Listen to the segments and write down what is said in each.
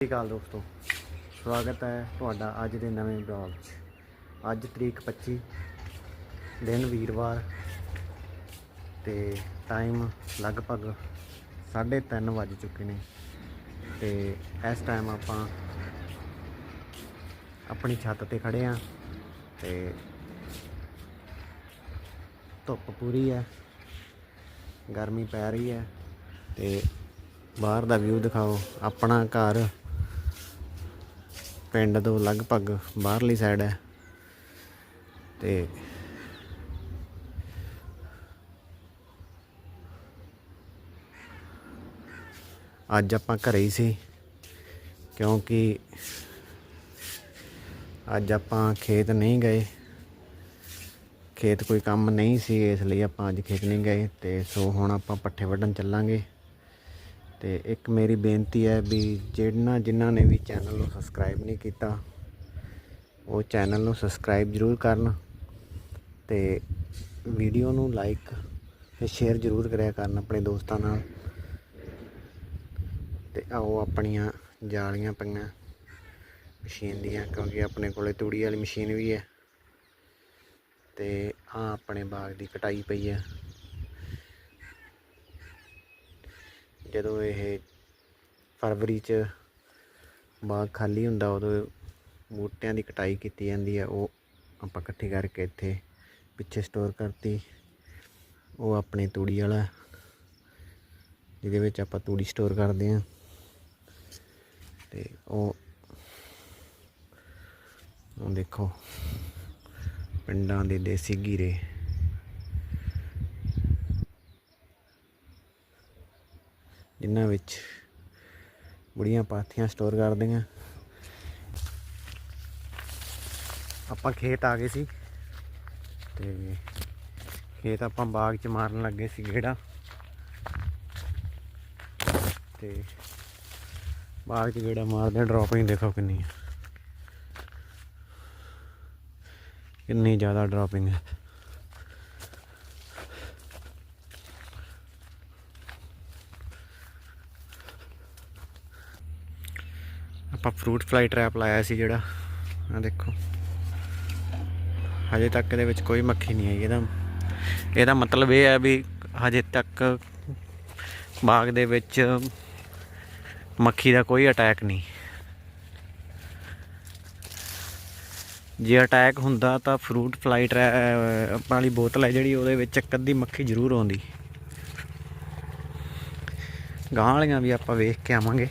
ਸਤਿ ਸ਼੍ਰੀ ਅਕਾਲ ਦੋਸਤੋ। ਸਵਾਗਤ ਹੈ ਤੁਹਾਡਾ ਅੱਜ ਦੇ ਨਵੇਂ ਬਲੌਗ 'ਚ। ਅੱਜ ਤਰੀਕ 25 ਦਿਨ ਵੀਰਵਾਰ ਤੇ ਟਾਈਮ ਲਗਭਗ 3:30 ਵੱਜ ਚੁੱਕੇ ਨੇ। ਤੇ ਇਸ ਟਾਈਮ ਆਪਾਂ ਆਪਣੀ ਛੱਤ ਤੇ ਖੜੇ ਆ ਤੇ ਧੁੱਪ ਪੂਰੀ ਹੈ, ਗਰਮੀ ਪੈ ਰਹੀ ਹੈ ਤੇ ਬਾਹਰ ਦਾ ਵਿਊ ਦਿਖਾਓ। ਆਪਣਾ ਘਰ ਪਿੰਡ ਤੋਂ ਲਗਭਗ ਬਾਹਰਲੀ ਸਾਈਡ ਹੈ। ਤੇ ਅੱਜ ਆਪਾਂ ਘਰੇ ਹੀ ਸੀ, ਕਿਉਂਕਿ ਅੱਜ ਆਪਾਂ ਖੇਤ ਨਹੀਂ ਗਏ। ਖੇਤ ਕੋਈ ਕੰਮ ਨਹੀਂ ਸੀ, ਇਸ ਲਈ ਆਪਾਂ ਅੱਜ ਖੇਤ ਨਹੀਂ ਗਏ। ਤੇ ਸੋ ਹੁਣ ਆਪਾਂ ਪੱਠੇ ਵੱਢਣ ਚੱਲਾਂਗੇ। ਤੇ ਇੱਕ ਮੇਰੀ ਬੇਨਤੀ ਹੈ ਵੀ ਜਿਹਨਾਂ ਜਿਨ੍ਹਾਂ ਨੇ ਵੀ ਚੈਨਲ ਨੂੰ ਸਬਸਕ੍ਰਾਈਬ ਨਹੀਂ ਕੀਤਾ, ਉਹ ਚੈਨਲ ਨੂੰ ਸਬਸਕ੍ਰਾਈਬ ਜ਼ਰੂਰ ਕਰਨ ਤੇ ਵੀਡੀਓ ਨੂੰ ਲਾਈਕ ਤੇ ਸ਼ੇਅਰ ਜ਼ਰੂਰ ਕਰਿਆ ਕਰਨ ਆਪਣੇ ਦੋਸਤਾਂ ਨਾਲ ਤੇ ਆਓ ਆਪਣੀਆਂ ਜਾਲੀਆਂ ਪਈਆਂ ਮਸ਼ੀਨ ਦੀਆਂ, ਕਿਉਂਕਿ ਆਪਣੇ ਕੋਲੇ ਤੂੜੀ ਵਾਲੀ ਮਸ਼ੀਨ ਵੀ ਹੈ ਤੇ ਆ ਆਪਣੇ ਬਾਗ ਦੀ ਕਟਾਈ ਪਈ ਹੈ। ਜਦੋਂ ਇਹ ਫਰਵਰੀ ਚ ਬਾਗ ਖਾਲੀ ਹੁੰਦਾ, ਉਦੋਂ ਬੂਟਿਆਂ ਦੀ ਕਟਾਈ ਕੀਤੀ ਜਾਂਦੀ ਹੈ ਉਹ ਆਪਾਂ ਇਕੱਠੀ ਕਰਕੇ ਇੱਥੇ ਪਿੱਛੇ ਸਟੋਰ ਕਰਤੀ। ਉਹ ਆਪਣੇ ਤੂੜੀ ਵਾਲਾ, ਜਿਹਦੇ ਵਿੱਚ ਆਪਾਂ ਤੂੜੀ ਸਟੋਰ ਕਰਦੇ ਹਾਂ ਤੇ ਉਹ ਉਹ ਦੇਖੋ, ਪਿੰਡਾਂ ਦੇ ਦੇਸੀ ਗੀਰੇ ਜਿਨ੍ਹਾਂ ਵਿੱਚ ਬੁੜੀਆਂ ਪਾਥੀਆਂ ਸਟੋਰ ਕਰਦੀਆਂ। ਆਪਾਂ ਖੇਤ ਆ ਗਏ ਸੀ ਤੇ ਖੇਤ ਆਪਾਂ ਬਾਗ 'ਚ ਮਾਰਨ ਲੱਗੇ ਸੀ ਗੇੜਾ। ਤੇ ਬਾਗ 'ਚ ਗੇੜਾ ਮਾਰਦੇ ਡ੍ਰੌਪਿੰਗ ਦੇਖੋ ਕਿੰਨੀ ਹੈ ਕਿੰਨੀ ਜ਼ਿਆਦਾ ਡ੍ਰੌਪਿੰਗ ਹੈ ਆਪਾਂ ਫਰੂਟ ਫਲਾਈ ਟ੍ਰੈਪ ਲਾਇਆ ਸੀ ਜਿਹੜਾ। ਆ ਦੇਖੋ। ਹਜੇ ਤੱਕ ਇਹਦੇ ਵਿੱਚ ਕੋਈ ਮੱਖੀ ਨਹੀਂ ਆਈ। ਇਹਦਾ ਇਹਦਾ ਮਤਲਬ ਇਹ ਹੈ ਵੀ ਹਜੇ ਤੱਕ ਬਾਗ ਦੇ ਵਿੱਚ ਮੱਖੀ ਦਾ ਕੋਈ ਅਟੈਕ ਨਹੀਂ। ਜੇ ਅਟੈਕ ਹੁੰਦਾ ਤਾਂ ਫਰੂਟ ਫਲਾਈ ਟ੍ਰੈਪ ਵਾਲੀ ਬੋਤਲ ਹੈ ਜਿਹੜੀ, ਉਹਦੇ ਵਿੱਚ ਇੱਕ ਅੱਧੀ ਮੱਖੀ ਜ਼ਰੂਰ ਆਉਂਦੀ। ਗਾਂ ਵਾਲੀਆਂ ਵੀ ਆਪਾਂ ਵੇਖ ਕੇ ਆਵਾਂਗੇ।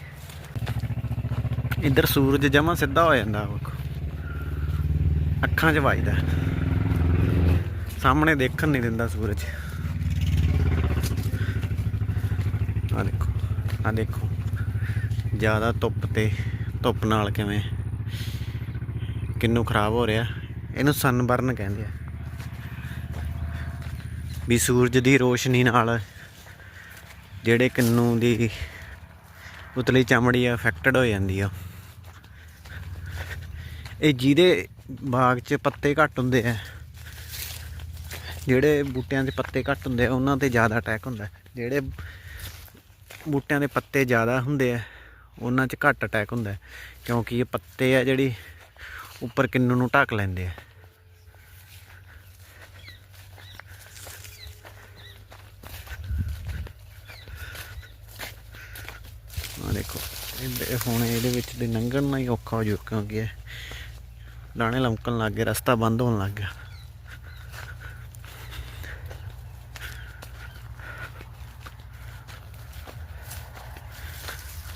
ਇੱਧਰ ਸੂਰਜ ਜਮਾ ਸਿੱਧਾ ਹੋ ਜਾਂਦਾ ਵੇਖੋ ਅੱਖਾਂ 'ਚ ਵੱਜਦਾ। ਸਾਹਮਣੇ ਦੇਖਣ ਨਹੀਂ ਦਿੰਦਾ ਸੂਰਜ। ਆ ਦੇਖੋ ਆ ਦੇਖੋ। ਜ਼ਿਆਦਾ ਧੁੱਪ ਤੇ ਧੁੱਪ ਨਾਲ ਕਿਵੇਂ ਕਿੰਨੂ ਖਰਾਬ ਹੋ ਰਿਹਾ। ਇਹਨੂੰ ਸਨਬਰਨ ਕਹਿੰਦੇ ਆ। ਵੀ ਸੂਰਜ ਦੀ ਰੋਸ਼ਨੀ ਨਾਲ ਜਿਹੜੇ ਕਿੰਨੂ ਦੀ ਉਤਲੀ ਚਮੜੀ ਆ ਅਫੈਕਟਡ ਹੋ ਜਾਂਦੀ ਆ। ਇਹ ਜਿਹਦੇ ਬਾਗ 'ਚ ਪੱਤੇ ਘੱਟ ਹੁੰਦੇ ਆ, ਜਿਹੜੇ ਬੂਟਿਆਂ ਦੇ ਪੱਤੇ ਘੱਟ ਹੁੰਦੇ ਆ, ਉਹਨਾਂ ਤੇ ਜ਼ਿਆਦਾ ਅਟੈਕ ਹੁੰਦਾ ਜਿਹੜੇ ਬੂਟਿਆਂ ਦੇ ਪੱਤੇ ਜ਼ਿਆਦਾ ਹੁੰਦੇ ਆ, ਉਹਨਾਂ 'ਚ ਘੱਟ ਅਟੈਕ ਹੁੰਦਾ ਕਿਉਂਕਿ ਇਹ ਪੱਤੇ ਆ ਜਿਹੜੀ ਉੱਪਰ ਕਿੰਨੂ ਨੂੰ ਢੱਕ ਲੈਂਦੇ ਆ। ਆ ਦੇਖੋ ਇਹ ਹੁਣ ਇਹਦੇ ਵਿੱਚ ਦੇ ਲੰਘਣ ਨਾਲ ਹੀ ਔਖਾ ਹੋ ਜੂ ਕਿਉਂਕਿ ਇਹ ਲਮਕਣ ਲੱਗ ਗਏ, ਰਸਤਾ ਬੰਦ ਹੋਣ ਲੱਗ ਗਿਆ।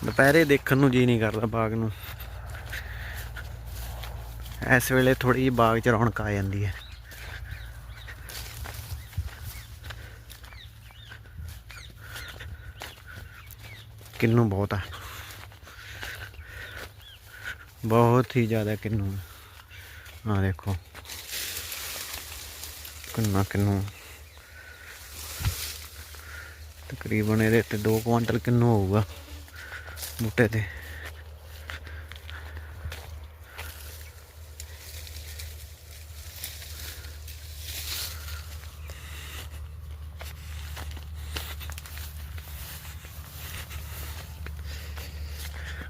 ਦੁਪਹਿਰੇ ਦੇਖਣ ਨੂੰ ਜੀ ਨਹੀਂ ਕਰਦਾ ਬਾਗ ਨੂੰ। ਇਸ ਵੇਲੇ ਥੋੜੀ ਜਿਹੀ ਬਾਗ 'ਚ ਰੌਣਕ ਆ ਜਾਂਦੀ ਹੈ। ਕਿੰਨੂ ਬਹੁਤ ਆ। ਬਹੁਤ ਹੀ ਜ਼ਿਆਦਾ ਕਿੰਨੂ ਆ ਦੇਖੋ ਕਿੰਨਾ ਕਿੰਨੂ ਤਕਰੀਬਨ ਇਹਦੇ ਤੇ 2 ਕੁਆਂਟਲ ਕਿੰਨੂ ਹੋਊਗਾ ਬੂਟੇ ਤੇ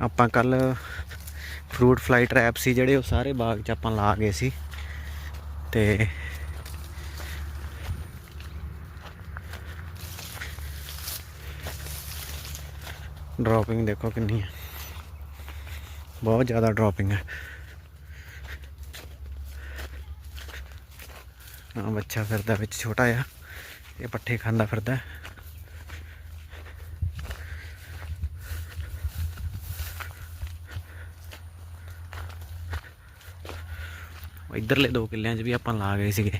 ਆਪਾਂ ਕੱਲ ਫਰੂਟ ਫਲਾਈ ਟ੍ਰੈਪ ਸੀ ਜਿਹੜੇ ਉਹ ਸਾਰੇ ਬਾਗ 'ਚ ਆਪਾਂ ਲਾ ਗਏ ਸੀ। ਤੇ ਡ੍ਰੌਪਿੰਗ ਦੇਖੋ ਕਿੰਨੀ ਹੈ। ਬਹੁਤ ਜ਼ਿਆਦਾ ਡ੍ਰੌਪਿੰਗ ਹੈ। ਹਾਂ ਬੱਚਾ ਫਿਰਦਾ ਵਿੱਚ, ਛੋਟਾ ਆ ਇਹ ਪੱਠੇ ਖਾਂਦਾ ਫਿਰਦਾ। ਇਧਰਲੇ ਦੋ ਕਿੱਲਿਆਂ 'ਚ ਵੀ ਆਪਾਂ ਲਾ ਗਏ ਸੀਗੇ।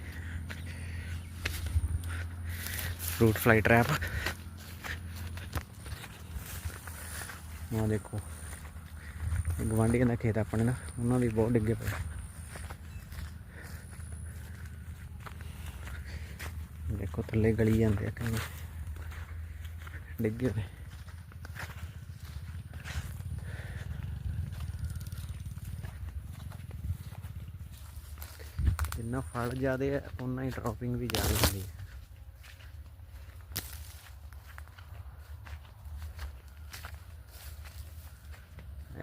ਫਰੂਟ ਫਲਾਈ ਟ੍ਰੈਪ ਆਹ ਦੇਖੋ। ਇਹ ਗਵਾਂਢੀਆਂ ਦਾ ਖੇਤ ਆਪਣੇ ਨਾ, ਉਹਨਾਂ ਵੀ ਬਹੁਤ ਡਿੱਗੇ ਪਏ। ਦੇਖੋ ਥੱਲੇ ਗਲੀ ਜਾਂਦੇ ਆ ਕਈ ਡਿੱਗੇ ਹੋਏ। ਜਿੰਨਾ ਫਲ ਜ਼ਿਆਦਾ ਹੈ ਉਨਾ ਹੀ ਡ੍ਰੌਪਿੰਗ ਵੀ ਜ਼ਿਆਦਾ ਹੁੰਦੀ ਹੈ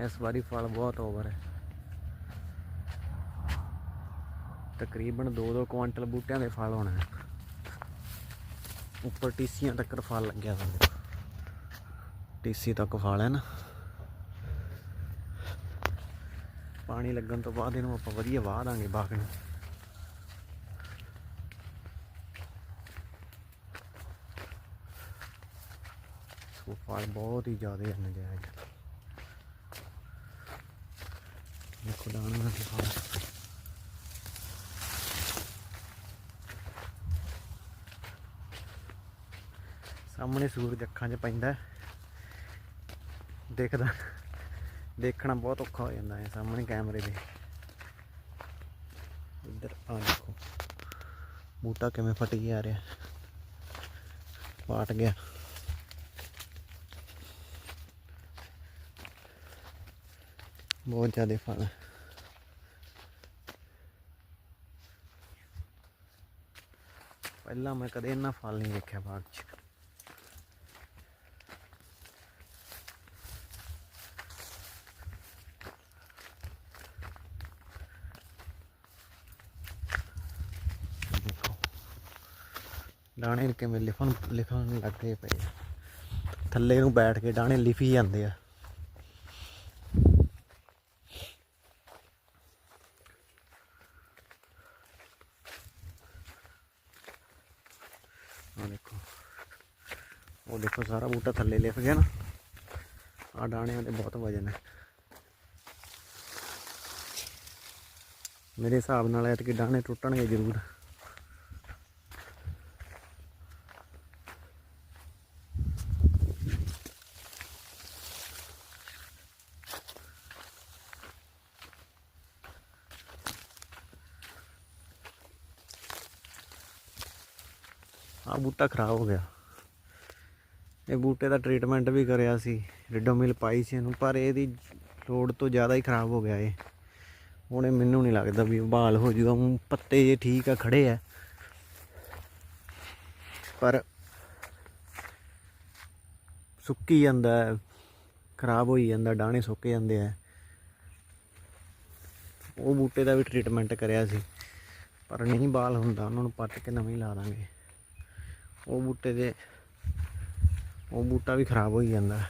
ਇਸ ਵਾਰੀ ਫਲ ਬਹੁਤ ਓਵਰ ਹੈ ਤਕਰੀਬਨ 2-2 ਕੁਆਂਟਲ ਬੂਟਿਆਂ ਦੇ ਫਲ ਹੋਣਾ ਹੈ ਉੱਪਰ ਟੀਸੀਆਂ ਤੱਕ ਫਲ ਲੱਗਿਆ ਹੋਇਆ। ਦੇਖੋ ਟੀਸੀ ਤੱਕ ਫਲ ਹੈ ਨਾ। ਪਾਣੀ ਲੱਗਣ ਤੋਂ ਬਾਅਦ ਇਹਨੂੰ ਆਪਾਂ ਵਧੀਆ ਵਾਹ ਦਾਂਗੇ ਬਾਗ ਨੂੰ। ਸੋ ਫਲ ਬਹੁਤ ਹੀ ਜ਼ਿਆਦਾ ਹਨ ਜਾਇਜ਼ ਦੇਖੋ ਦਾਣਾ ਦਾ ਫਲ ਸਾਹਮਣੇ ਸੂਰਜ ਅੱਖਾਂ 'ਚ ਪੈਂਦਾ ਦੇਖਦਾ ਦੇਖਣਾ ਬਹੁਤ ਔਖਾ ਹੋ ਜਾਂਦਾ ਹੈ ਸਾਹਮਣੇ ਕੈਮਰੇ ਦੇ। ਇੱਧਰ ਆ ਦੇਖੋ। ਬੂਟਾ ਕਿਵੇਂ ਫਟ ਗਿਆ ਰਿਹਾ। ਪਾਟ ਗਿਆ। ਬਹੁਤ ਜ਼ਿਆਦਾ ਫਲ ਪਹਿਲਾਂ ਮੈਂ ਕਦੇ ਇੰਨਾ ਫਲ ਨਹੀਂ ਦੇਖਿਆ ਬਾਗ 'ਚ। ਦੇਖੋ ਕਿਵੇਂ ਲਿਖਣ ਲਿਖਣ ਲੱਗੇ ਪਏ ਥੱਲੇ ਨੂੰ ਬੈਠ ਕੇ ਦਾਣੇ ਲਿਫੀ ਜਾਂਦੇ ਆ ਦੇਖੋ ਉਹ ਦੇਖੋ ਸਾਰਾ ਬੂਟਾ ਥੱਲੇ ਲਿਫ ਗਿਆ ਨਾ। ਆ ਦਾਣਿਆਂ ਦੇ ਬਹੁਤ ਵਜਨ ਹੈ। ਮੇਰੇ ਹਿਸਾਬ ਨਾਲ ਐਤਕੀ ਦਾਣੇ ਟੁੱਟਣਗੇ ਜ਼ਰੂਰ। ਆ ਬੂਟਾ ਖਰਾਬ ਹੋ ਗਿਆ। ਇਹ ਬੂਟੇ ਦਾ ਟ੍ਰੀਟਮੈਂਟ ਵੀ ਕਰਿਆ ਸੀ ਰਿਡੋਮਿਲ ਪਾਈ ਸੀ ਇਹਨੂੰ, ਪਰ ਇਹਦੀ ਲੋੜ ਤੋਂ ਜ਼ਿਆਦਾ ਹੀ ਖਰਾਬ ਹੋ ਗਿਆ ਇਹ। ਹੁਣ ਇਹ ਮੈਨੂੰ ਨਹੀਂ ਲੱਗਦਾ ਵੀ ਬਹਾਲ ਹੋ ਜੂਗਾ ਪੱਤੇ ਜੇ ਠੀਕ ਆ, ਖੜੇ ਆ। ਪਰ ਸੁੱਕੀ ਜਾਂਦਾ, ਖਰਾਬ ਹੋਈ ਜਾਂਦਾ ਡਾਣੇ ਸੁੱਕ ਜਾਂਦੇ ਆ। ਉਹ ਬੂਟੇ ਦਾ ਵੀ ਟ੍ਰੀਟਮੈਂਟ ਕਰਿਆ ਸੀ, ਪਰ ਨਹੀਂ ਬਾਲ ਹੁੰਦਾ, ਉਹਨਾਂ ਨੂੰ ਪੱਟ ਕੇ ਨਵੇਂ ਲਾ ਦਾਂਗੇ। ਉਹ ਬੂਟੇ ਦੇ ਉਹ ਬੂਟਾ ਵੀ ਖਰਾਬ ਹੋਈ ਜਾਂਦਾ।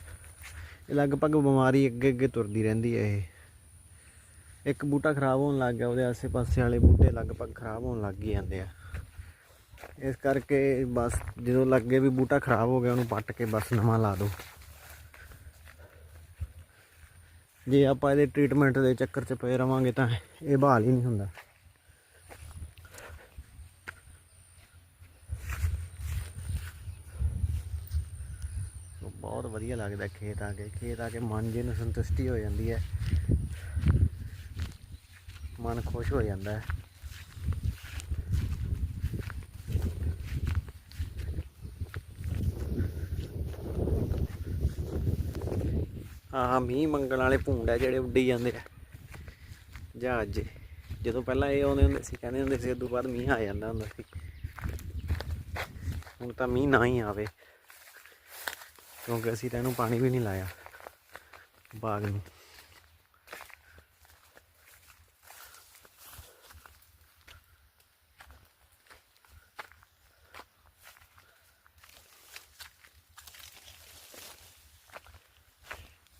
ਇਹ ਲਗਭਗ ਬਿਮਾਰੀ ਅੱਗੇ ਅੱਗੇ ਤੁਰਦੀ ਰਹਿੰਦੀ ਹੈ ਇਹ। ਇੱਕ ਬੂਟਾ ਖਰਾਬ ਹੋਣ ਲੱਗ ਗਿਆ, ਉਹਦੇ ਆਸੇ-ਪਾਸੇ ਵਾਲੇ ਬੂਟੇ ਲਗਭਗ ਖਰਾਬ ਹੋਣ ਲੱਗ ਹੀ ਜਾਂਦੇ ਆ। ਇਸ ਕਰਕੇ ਬਸ ਜਦੋਂ ਲੱਗੇ ਵੀ ਬੂਟਾ ਖਰਾਬ ਹੋ ਗਿਆ, ਉਹਨੂੰ ਪੱਟ ਕੇ ਬਸ ਨਵਾਂ ਲਾ ਦਿਓ। ਜੇ ਆਪਾਂ ਇਹਦੇ ਟ੍ਰੀਟਮੈਂਟ ਦੇ ਚੱਕਰ 'ਚ ਪਏ ਰਵਾਂਗੇ ਤਾਂ ਇਹ ਬਹਾਲ ਹੀ ਨਹੀਂ ਹੁੰਦਾ। ਬਹੁਤ ਵਧੀਆ ਲੱਗਦਾ ਖੇਤ ਆ ਕੇ। ਖੇਤ ਆ ਕੇ ਮਨ ਜੇ ਨੂੰ ਸੰਤੁਸ਼ਟੀ ਹੋ ਜਾਂਦੀ ਹੈ, ਮਨ ਖੁਸ਼ ਹੋ ਜਾਂਦਾ ਹੈ। ਆਹ ਮੀਂਹ ਮੰਗਣ ਵਾਲੇ ਭੂੰਡ ਹੈ ਜਿਹੜੇ ਉੱਡੀ ਜਾਂਦੇ ਆ। ਜਹਾਜ਼ 'ਚ। ਜਦੋਂ ਪਹਿਲਾਂ ਇਹ ਆਉਂਦੇ ਹੁੰਦੇ ਸੀ, ਕਹਿੰਦੇ ਹੁੰਦੇ ਸੀ, ਉਦੋਂ ਬਾਅਦ ਮੀਂਹ ਆ ਜਾਂਦਾ ਹੁੰਦਾ ਸੀ। ਹੁਣ ਤਾਂ ਮੀਂਹ ਨਾ ਹੀ ਆਵੇ। ਕਿਉਂਕਿ ਅਸੀਂ ਤਾਂ ਇਹਨੂੰ ਪਾਣੀ ਵੀ ਨਹੀਂ ਲਾਇਆ। ਬਾਗ ਨੂੰ।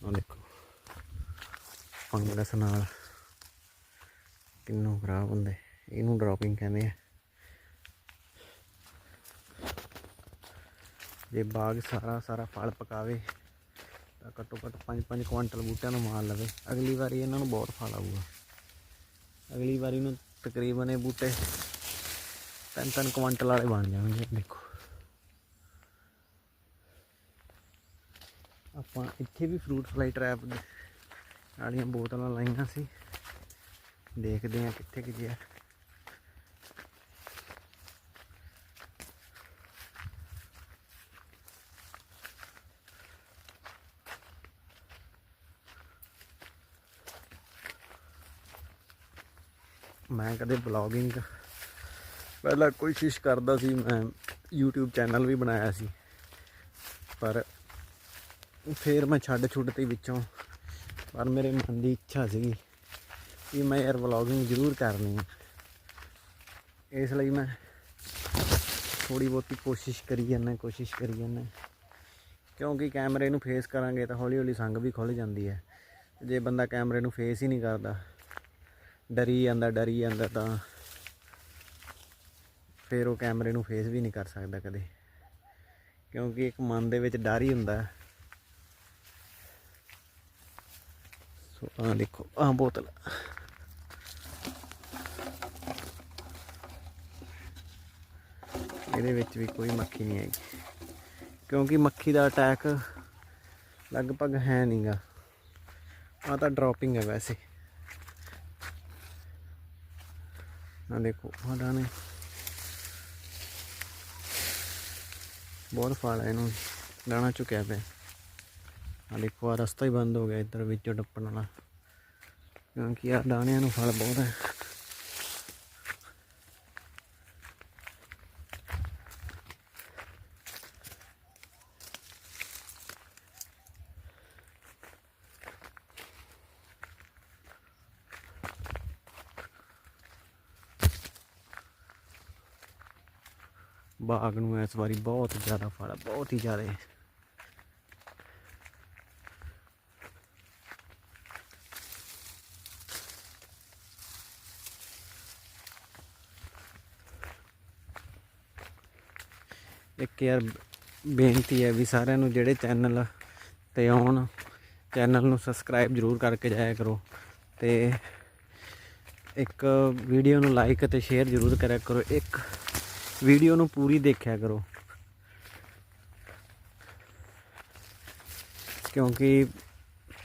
ਉਹ ਦੇਖੋ। ਫੰਗਸ ਨਾਲ ਕਿੰਨੂੰ ਖਰਾਬ ਹੁੰਦੇ। ਇਹਨੂੰ ਡ੍ਰੌਪਿੰਗ ਕਹਿੰਦੇ ਆ। ਜੇ ਬਾਗ ਸਾਰਾ ਸਾਰਾ ਫਲ ਪਕਾਵੇ, ਤਾਂ ਘੱਟੋ ਘੱਟ 5-5 ਕੁਆਂਟਲ ਬੂਟਿਆਂ ਨੂੰ ਮਾਰ ਲਵੇ। ਅਗਲੀ ਵਾਰੀ ਇਹਨਾਂ ਨੂੰ ਬਹੁਤ ਫਲ ਆਊਗਾ। ਅਗਲੀ ਵਾਰੀ ਨੂੰ ਤਕਰੀਬਨ ਇਹ ਬੂਟੇ ਤਿੰਨ ਤਿੰਨ ਕੁਆਂਟਲ ਵਾਲੇ ਬਣ ਜਾਣਗੇ, ਦੇਖੋ। ਆਪਾਂ ਇੱਥੇ ਵੀ ਫਰੂਟ ਫਲਾਈ ਟਰੈਪ ਵਾਲੀਆਂ ਬੋਤਲਾਂ ਲਾਈਆਂ ਸੀ। ਦੇਖਦੇ ਆ ਕਿੱਥੇ ਕਿ ਜਿਆ ਮੈਂ ਕਦੇ ਬਲੌਗਿੰਗ ਪਹਿਲਾਂ ਕੋਸ਼ਿਸ਼ ਕਰਦਾ ਸੀ, ਮੈਂ YouTube ਚੈਨਲ ਵੀ ਬਣਾਇਆ ਸੀ, ਪਰ ਫਿਰ ਮੈਂ ਛੱਡ ਛੁੱਟ ਤੀ ਵਿੱਚੋਂ, ਪਰ ਮੇਰੇ ਮਨ ਦੀ ਇੱਛਾ ਸੀਗੀ ਕਿ ਮੈਂ ਯਾਰ ਵਲੌਗਿੰਗ ਜ਼ਰੂਰ ਕਰਨੀ ਹੈ ਇਸ ਲਈ ਮੈਂ ਥੋੜੀ ਬਹੁਤੀ ਕੋਸ਼ਿਸ਼ ਕਰੀ ਜਾਂਦਾ ਕੋਸ਼ਿਸ਼ ਕਰੀ ਜਾਂਦਾ ਕਿਉਂਕਿ ਕੈਮਰੇ ਨੂੰ ਫੇਸ ਕਰਾਂਗੇ ਤਾਂ ਹੌਲੀ ਹੌਲੀ ਸੰਗ ਵੀ ਖੁੱਲ ਜਾਂਦੀ ਹੈ। ਜੇ ਬੰਦਾ ਕੈਮਰੇ ਨੂੰ ਫੇਸ ਹੀ ਨਹੀਂ ਕਰਦਾ ਡਰੀ ਜਾਂਦਾ ਡਰੀ ਜਾਂਦਾ ਤਾਂ ਫਿਰ ਉਹ ਕੈਮਰੇ ਨੂੰ ਫੇਸ ਵੀ ਨਹੀਂ ਕਰ ਸਕਦਾ ਕਦੇ। ਕਿਉਂਕਿ ਇੱਕ ਮਨ ਦੇ ਵਿੱਚ ਡਰ ਹੀ ਹੁੰਦਾ। ਸੋ ਆ ਦੇਖੋ ਆ ਬੋਤਲ। ਇਹਦੇ ਵਿੱਚ ਵੀ ਕੋਈ ਮੱਖੀ ਨਹੀਂ ਹੈਗੀ। ਕਿਉਂਕਿ ਮੱਖੀ ਦਾ ਅਟੈਕ ਲਗਭਗ ਹੈ ਨਹੀਂਗਾ ਆ ਤਾਂ ਡ੍ਰੌਪਿੰਗ ਹੈ ਵੈਸੇ। ਆ ਦੇਖੋ ਆ ਦਾਣੇ ਬਹੁਤ ਫਲ ਹੈ ਇਹਨੂੰ ਦਾਣਾ ਚੁੱਕਿਆ ਪਿਆ। ਆ ਦੇਖੋ ਆ ਰਸਤਾ ਹੀ ਬੰਦ ਹੋ ਗਿਆ ਇੱਧਰ ਵਿੱਚੋਂ ਟੱਪਣ ਵਾਲਾ। ਕਿਉਂਕਿ ਆ ਦਾਣਿਆਂ ਨੂੰ ਫਲ ਬਹੁਤ ਹੈ ਬਾਗ ਨੂੰ ਇਸ ਵਾਰੀ ਬਹੁਤ ਜ਼ਿਆਦਾ ਫਲ, ਬਹੁਤ ਹੀ ਜ਼ਿਆਦਾ। ਇੱਕ ਯਾਰ ਬੇਨਤੀ ਹੈ ਵੀ ਸਾਰਿਆਂ ਨੂੰ ਜਿਹੜੇ ਚੈਨਲ ਤੇ ਆਉਣ, ਚੈਨਲ ਨੂੰ ਸਬਸਕ੍ਰਾਈਬ ਜ਼ਰੂਰ ਕਰਕੇ ਜਾਇਆ ਕਰੋ ਤੇ ਇੱਕ ਵੀਡੀਓ ਨੂੰ ਲਾਈਕ ਅਤੇ ਸ਼ੇਅਰ ਜ਼ਰੂਰ ਕਰਿਆ ਕਰੋ। ਇੱਕ ਵੀਡੀਓ ਨੂੰ ਪੂਰੀ ਦੇਖਿਆ ਕਰੋ। ਕਿਉਂਕਿ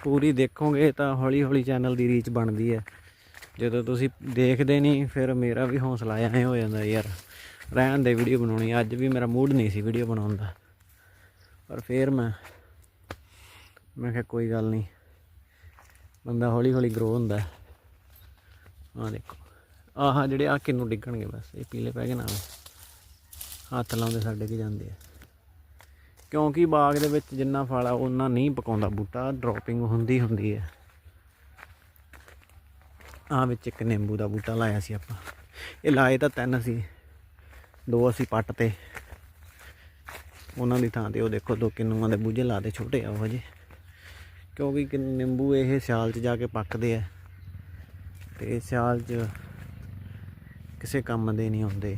ਪੂਰੀ ਦੇਖੋਗੇ ਤਾਂ ਹੌਲੀ ਹੌਲੀ ਚੈਨਲ ਦੀ ਰੀਚ ਬਣਦੀ ਹੈ। ਜਦੋਂ ਤੁਸੀਂ ਦੇਖਦੇ ਨਹੀਂ, ਫਿਰ ਮੇਰਾ ਵੀ ਹੌਸਲਾ ਐ ਹੋ ਜਾਂਦਾ ਯਾਰ। ਰਹਿਣ ਦੇ ਵੀਡੀਓ ਬਣਾਉਣੀ, ਅੱਜ ਵੀ ਮੇਰਾ ਮੂਡ ਨਹੀਂ ਸੀ ਵੀਡੀਓ ਬਣਾਉਣ ਦਾ। ਪਰ ਫਿਰ ਮੈਂ ਮੈਂ ਕਿਹਾ ਕੋਈ ਗੱਲ ਨਹੀਂ। ਬੰਦਾ ਹੌਲੀ ਹੌਲੀ ਗਰੋ ਹੁੰਦਾ ਆ ਦੇਖੋ। ਆਹ ਜਿਹੜੇ ਆ ਕਿੰਨੂੰ ਡਿੱਗਣਗੇ ਬਸ, ਇਹ ਪੀਲੇ ਪੈ ਗਏ ਨਾਲ। ਹੱਥ ਲਾਉਂਦੇ ਸਾਡੇ ਕੇ ਜਾਂਦੇ ਆ। ਕਿਉਂਕਿ ਬਾਗ ਦੇ ਵਿੱਚ ਜਿੰਨਾ ਫਲ ਆ ਉਹਨਾਂ ਨਹੀਂ ਪਕਾਉਂਦਾ ਬੂਟਾ ਡ੍ਰੌਪਿੰਗ ਹੁੰਦੀ ਹੁੰਦੀ ਹੈ ਆ ਵਿੱਚ ਇੱਕ ਨਿੰਬੂ ਦਾ ਬੂਟਾ ਲਾਇਆ ਸੀ ਆਪਾਂ। ਇਹ ਲਾਏ ਤਾਂ ਤਿੰਨ ਸੀ, ਦੋ ਅਸੀਂ ਪੱਟ ਤੇ। ਉਹਨਾਂ ਦੀ ਥਾਂ ਤੇ ਉਹ ਦੇਖੋ, ਦੋ ਕਿੰਨੂਆਂ ਦੇ ਬੂਝੇ ਲਾਦੇ ਛੋਟੇ ਆ ਉਹ ਜੇ ਕਿਉਂਕਿ ਕਿ ਨਿੰਬੂ ਇਹ ਸਿਆਲ 'ਚ ਜਾ ਕੇ ਪੱਕਦੇ ਆ। ਤੇ ਸਿਆਲ 'ਚ ਕਿਸੇ ਕੰਮ ਦੇ ਨਹੀਂ ਹੁੰਦੇ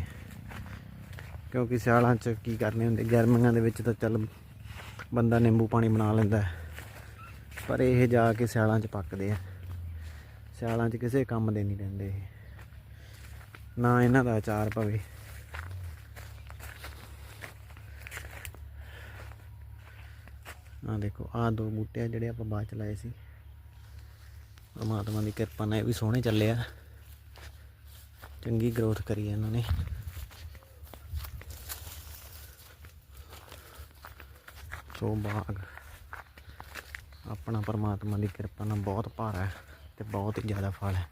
ਕਿਉਂਕਿ ਸਿਆਲਾਂ 'ਚ ਕੀ ਕਰਨੇ ਹੁੰਦੇ, ਗਰਮੀਆਂ ਦੇ ਵਿੱਚ ਤਾਂ ਚੱਲ ਬੰਦਾ ਨਿੰਬੂ ਪਾਣੀ ਬਣਾ ਲੈਂਦਾ ਪਰ ਇਹ ਜਾ ਕੇ ਸਿਆਲਾਂ 'ਚ ਪੱਕਦੇ ਆ। ਸਿਆਲਾਂ 'ਚ ਕਿਸੇ ਕੰਮ ਦੇ ਨਹੀਂ ਰਹਿੰਦੇ ਇਹ। ਨਾ ਇਹਨਾਂ ਦਾ ਅਚਾਰ ਪਵੇ। ਆ ਦੇਖੋ ਆ ਦੋ ਬੂਟੇ ਆ ਜਿਹੜੇ ਆਪਾਂ ਬਾਅਦ ਚ ਲਾਏ ਸੀ। ਪਰਮਾਤਮਾ ਦੀ ਕਿਰਪਾ ਨਾਲ ਇਹ ਵੀ ਸੋਹਣੇ ਚੱਲੇ ਆ। ਚੰਗੀ ਗਰੋਥ ਕਰੀ ਆ ਇਹਨਾਂ ਨੇ। ਸੋ ਬਾਗ। ਆਪਣਾ ਪਰਮਾਤਮਾ ਦੀ ਕਿਰਪਾ ਨਾਲ ਬਹੁਤ ਭਾਰਾ ਹੈ ਤੇ ਬਹੁਤ ਹੀ ਜ਼ਿਆਦਾ ਫਲ ਹੈ।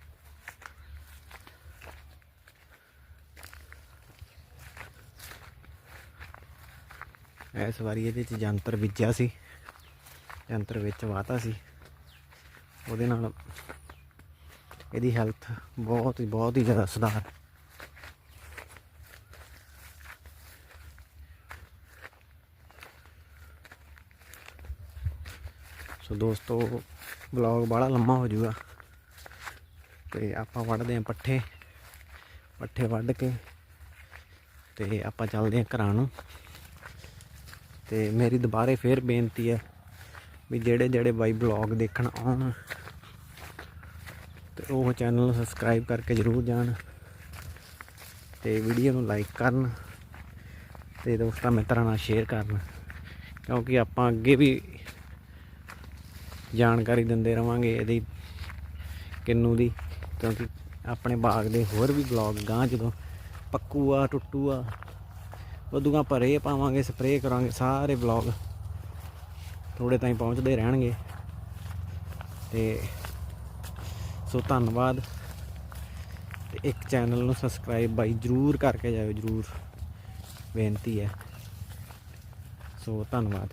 ਇਸ ਵਾਰੀ ਇਹਦੇ ਚ ਜੰਤਰ ਬੀਜਿਆ ਸੀ, ਜੰਤਰ ਵਿੱਚ ਵਾਤਾ ਸੀ। ਉਹਦੇ ਨਾਲ ਇਹਦੀ ਹੈਲਥ ਬਹੁਤ ਹੀ ਬਹੁਤ ਹੀ ਜ਼ਿਆਦਾ ਸੁਧਾਰ ਸੋ ਦੋਸਤੋ ਵਲੌਗ ਬੜਾ ਲੰਮਾ ਹੋ ਜਾਊਗਾ। ਤੇ ਆਪਾਂ ਵੱਢਦੇ ਆਂ ਪੱਠੇ। ਪੱਠੇ ਵੱਢ ਕੇ ਤੇ ਆਪਾਂ ਚੱਲਦੇ ਆਂ ਘਰਾਂ ਨੂੰ। ਤੇ ਮੇਰੀ ਦੁਬਾਰੇ ਫੇਰ ਬੇਨਤੀ ਹੈ ਵੀ ਜਿਹੜੇ ਜਿਹੜੇ ਬਾਈ ਬਲੌਗ ਦੇਖਣ ਆਉਣ, ਤੇ ਉਹ ਚੈਨਲ ਨੂੰ ਸਬਸਕ੍ਰਾਈਬ ਕਰਕੇ ਜਰੂਰ ਜਾਣ ਤੇ ਵੀਡੀਓ ਨੂੰ ਲਾਈਕ ਕਰਨ ਤੇ ਦੋਸਤਾਂ ਮਿੱਤਰਾਂ ਨਾਲ ਸ਼ੇਅਰ ਕਰਨ। ਕਿਉਂਕਿ ਆਪਾਂ ਅੱਗੇ ਵੀ ਜਾਣਕਾਰੀ ਦਿੰਦੇ ਰਵਾਂਗੇ ਇਹਦੀ, ਕਿੰਨੂ ਦੀ, ਕਿਉਂਕਿ ਆਪਣੇ ਬਾਗ ਦੇ ਹੋਰ ਵੀ ਬਲੌਗ ਗਾਂ ਜਦੋਂ ਪੱਕੂ ਆ, ਟੁੱਟੂ ਆ ਉਦੋਂ ਭਰੇ ਪਾਵਾਂਗੇ ਸਪਰੇਅ ਕਰਾਂਗੇ, ਸਾਰੇ ਬਲੌਗ ਥੋੜੇ ਤਾਈਂ ਪਹੁੰਚਦੇ ਰਹਿਣਗੇ। ਤੇ ਸੋ ਧੰਨਵਾਦ। ਤੇ ਇੱਕ ਚੈਨਲ ਨੂੰ ਸਬਸਕ੍ਰਾਈਬ ਬਾਈ ਜਰੂਰ ਕਰਕੇ ਜਾਇਓ, ਜਰੂਰ ਬੇਨਤੀ ਹੈ। ਸੋ ਧੰਨਵਾਦ।